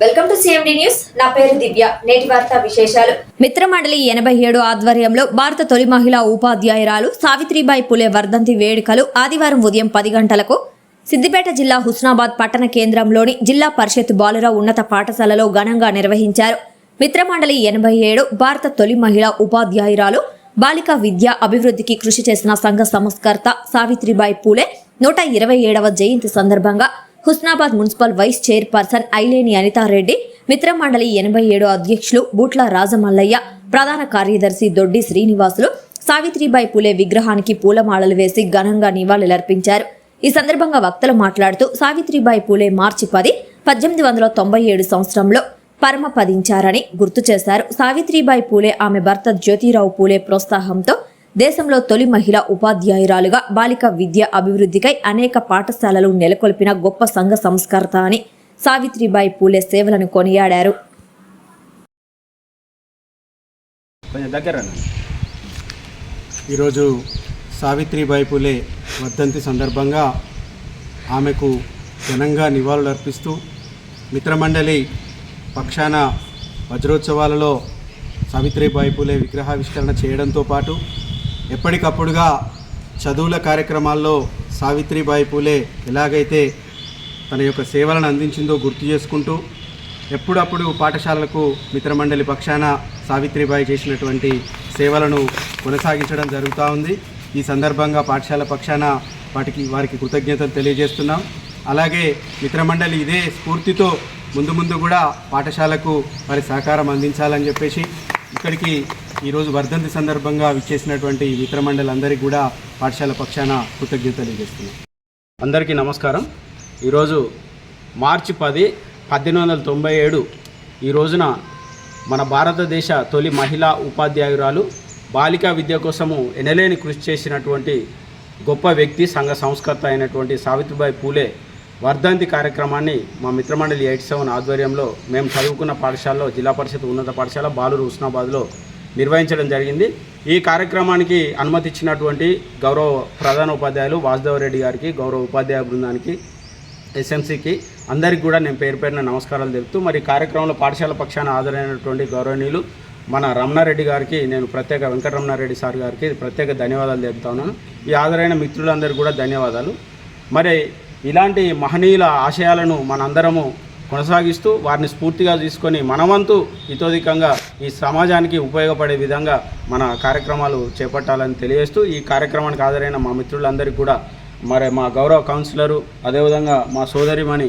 Welcome to CMD news నా పేరు దివ్య. నేటి వార్త విశేషాలు. మిత్రమండలి ఎనభై ఏడు ఆధ్వర్యంలో భారత తొలి మహిళా ఉపాధ్యాయురాలు సావిత్రిబాయి పులే వర్ధంతి వేడుకలు ఆదివారం ఉదయం పది గంటలకు సిద్దిపేట జిల్లా హుస్నాబాద్ పట్టణ కేంద్రంలోని జిల్లా పరిషత్ బాలుర ఉన్నత పాఠశాలలో ఘనంగా నిర్వహించారు. మిత్రమండలి ఎనభై ఏడు భారత తొలి మహిళా ఉపాధ్యాయురాలు బాలికా విద్య అభివృద్ధికి కృషి చేసిన సంఘ సంస్కర్త సావిత్రిబాయి పూలే నూట ఇరవై ఏడవ జయంతి సందర్భంగా Husnabad municipal vice chairperson Aileni Anitha Reddy మిత్రమండలి ఎనభై ఏడు అధ్యక్షులు బూట్ల రాజమల్లయ్య ప్రధాన కార్యదర్శి దొడ్డి శ్రీనివాసులు సావిత్రిబాయి పూలే విగ్రహానికి పూలమాలలు వేసి ఘనంగా నివాళులర్పించారు. ఈ సందర్భంగా వక్తలు మాట్లాడుతూ సావిత్రిబాయి పూలే మార్చి పది పద్దెనిమిది వందల తొంభై ఏడు సంవత్సరంలో పరమపదించారని గుర్తు చేశారు. సావిత్రిబాయి పూలే ఆమె భర్త జ్యోతిరావు పూలే ప్రోత్సాహంతో దేశంలో తొలి మహిళ ఉపాధ్యాయురాలుగా బాలిక విద్య అభివృద్ధికై అనేక పాఠశాలలు నెలకొల్పిన గొప్ప సంఘ సంస్కర్త అని సావిత్రిబాయి పూలే సేవలను కొనియాడారు. ఈరోజు సావిత్రిబాయి పూలే వర్ధంతి సందర్భంగా ఆమెకు ఘనంగా నివాళులర్పిస్తూ మిత్రమండలి పక్షాన వజ్రోత్సవాలలో సావిత్రిబాయి పూలే విగ్రహావిష్కరణ చేయడంతో పాటు ఎప్పటికప్పుడుగా చదువుల కార్యక్రమాల్లో సావిత్రిబాయి పూలే ఎలాగైతే తన యొక్క సేవలను అందించిందో గుర్తు చేసుకుంటూ ఎప్పుడప్పుడు పాఠశాలలకు మిత్రమండలి పక్షాన సావిత్రిబాయి చేసినటువంటి సేవలను కొనసాగించడం జరుగుతూ ఉంది. ఈ సందర్భంగా పాఠశాల పక్షాన వాటికి వారికి కృతజ్ఞతలు తెలియజేస్తున్నాం. అలాగే మిత్రమండలి ఇదే స్ఫూర్తితో ముందు ముందు కూడా పాఠశాలకు వారి సహకారం అందించాలని చెప్పేసి ఇక్కడికి ఈరోజు వర్ధంతి సందర్భంగా విచ్చేసినటువంటి మిత్రమండలి అందరికీ కూడా పాఠశాల పక్షాన కృతజ్ఞతలు తెలియజేస్తున్నాం. అందరికీ నమస్కారం. ఈరోజు మార్చి పది పద్దెనిమిది వందల తొంభై ఏడు ఈ రోజున మన భారతదేశ తొలి మహిళా ఉపాధ్యాయురాలు బాలికా విద్య కోసము ఎనలేని కృషి చేసినటువంటి గొప్ప వ్యక్తి సంఘ సంస్కర్త అయినటువంటి సావిత్రిబాయి పూలే వర్ధంతి కార్యక్రమాన్ని మా మిత్రమండలి ఎయిట్ సెవెన్ ఆధ్వర్యంలో మేము చదువుకున్న పాఠశాలలో జిల్లా పరిషత్ ఉన్నత పాఠశాల బాలూరు హుస్నాబాద్లో నిర్వహించడం జరిగింది. ఈ కార్యక్రమానికి అనుమతి ఇచ్చినటువంటి గౌరవ ప్రధాన ఉపాధ్యాయులు వాసుదేవరెడ్డి గారికి గౌరవ ఉపాధ్యాయ బృందానికి ఎస్ఎంసీకి అందరికీ కూడా నేను పేరు పేరున నమస్కారాలు తెలుపుతూ మరి కార్యక్రమంలో పాఠశాల పక్షాన హాజరైనటువంటి గౌరవనీయులు మన రమణారెడ్డి గారికి నేను ప్రత్యేక వెంకటరమణారెడ్డి సార్ గారికి ప్రత్యేక ధన్యవాదాలు తెలుపుతా ఉన్నాను. ఈ హాజరైన మిత్రులందరికీ కూడా ధన్యవాదాలు. మరి ఇలాంటి మహనీయుల ఆశయాలను మనందరము కొనసాగిస్తూ వారిని స్ఫూర్తిగా తీసుకొని మనవంతు ఇతోధికంగా ఈ సమాజానికి ఉపయోగపడే విధంగా మన కార్యక్రమాలు చేపట్టాలని తెలియజేస్తూ ఈ కార్యక్రమానికి హాజరైన మా మిత్రులందరికీ కూడా మరి మా గౌరవ కౌన్సిలరు అదేవిధంగా మా సోదరిమణి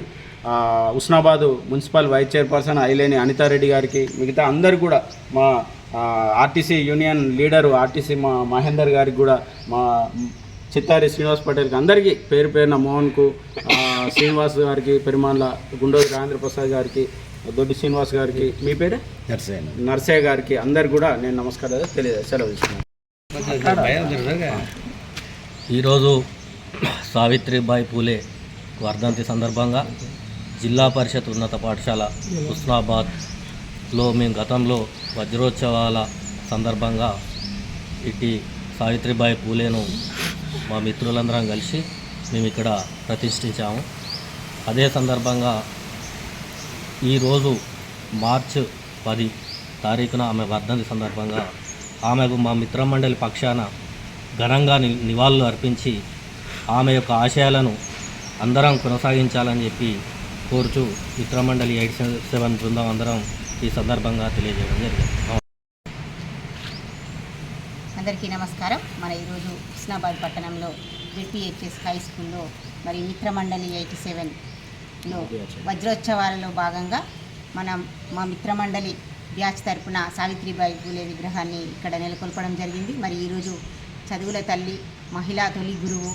Husnabad municipal vice chairperson Aileni Anitha Reddy గారికి మిగతా అందరు కూడా మా ఆర్టీసీ యూనియన్ లీడరు ఆర్టీసీ మా మహేందర్ గారికి కూడా మా చిత్తారి శ్రీనివాస్ పటేల్కి అందరికీ పేరు పేరున మోహన్కు ఆ, శ్రీనివాస్ గారికి పెరుమాన్ల గుండోజు రాజేంద్ర ప్రసాద్ గారికి దొడ్డి శ్రీనివాస్ గారికి మీ పేరే? నర్సయ్య గారికి అందరు కూడా నేను నమస్కారాలు తెలియ సెలవు ఈరోజు సావిత్రిబాయి పూలే వర్ధంతి సందర్భంగా జిల్లా పరిషత్ ఉన్నత పాఠశాల హుస్నాబాద్లో మేము గతంలో వజ్రోత్సవాల సందర్భంగా ఇటు సావిత్రిబాయి పూలేను మా మిత్రులందరం కలిసి మేము ఇక్కడ ప్రతిష్ఠించాము. అదే సందర్భంగా ఈరోజు మార్చ్ పది తారీఖున ఆమె వర్ధంతి సందర్భంగా ఆమెకు మా మిత్రమండలి పక్షాన ఘనంగా ని నివాళులు అర్పించి ఆమె యొక్క ఆశయాలను అందరం కొనసాగించాలని చెప్పి కోరుచు మిత్రమండలి ఎయిట్ సెవెన్ బృందం అందరం ఈ సందర్భంగా తెలియజేయడం జరిగింది. అందరికీ నమస్కారం. మన ఈరోజు హుస్నాబాద్ పట్టణంలో జెడ్పిహెచ్ఎస్ హై స్కూల్లో మరి మిత్రమండలి ఎయిటీ సెవెన్లో వజ్రోత్సవాలలో భాగంగా మనం మా మిత్రమండలి బ్యాచ్ తరపున సావిత్రిబాయి పూలే విగ్రహాన్ని ఇక్కడ నెలకొల్పడం జరిగింది. మరి ఈరోజు చదువుల తల్లి మహిళా తొలి గురువు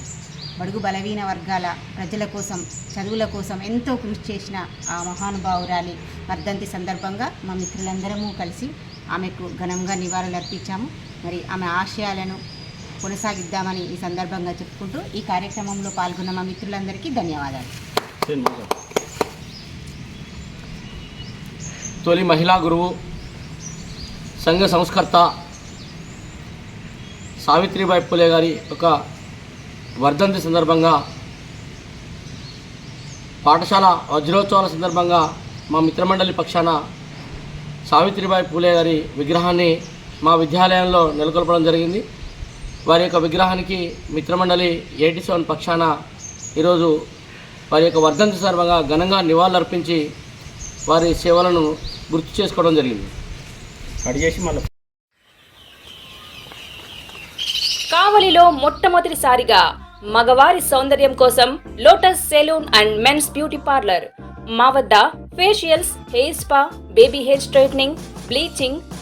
బడుగు బలహీన వర్గాల ప్రజల కోసం చదువుల కోసం ఎంతో కృషి చేసిన ఆ మహానుభావురాలి వర్ధంతి సందర్భంగా మా మిత్రులందరము కలిసి ఆమెకు ఘనంగా నివాళులు అర్పించాము మరి ఆమె ఆశయాలను కొనసాగిద్దామని ఈ సందర్భంగా చెప్పుకుంటూ ఈ కార్యక్రమంలో పాల్గొన్న మా మిత్రులందరికీ ధన్యవాదాలు. తొలి మహిళా గురువు సంఘ సంస్కర్త సావిత్రిబాయి పులే గారి ఒక వర్ధంతి సందర్భంగా పాఠశాల వజ్రోత్సవాల సందర్భంగా మా మిత్రమండలి పక్షాన సావిత్రిబాయి పూలే గారి విగ్రహాన్ని మా విద్యాలయంలో నెలకొల్పడం జరిగింది. వారి యొక్క విగ్రహానికి మిత్రమండలి ఎయిటీ సెవెన్ పక్షాన ఈరోజు వారి యొక్క వర్ధంతి సందర్భంగా ఘనంగా నివాళులర్పించి వారి సేవలను గుర్తు చేసుకోవడం జరిగింది. చేసి మళ్ళీ. కావలిలో మొట్టమొదటిసారిగా మగవారి సౌందర్యం కోసం Lotus salon and men's beauty parlour. మా వద్ద facials hair spa baby hair straightening bleaching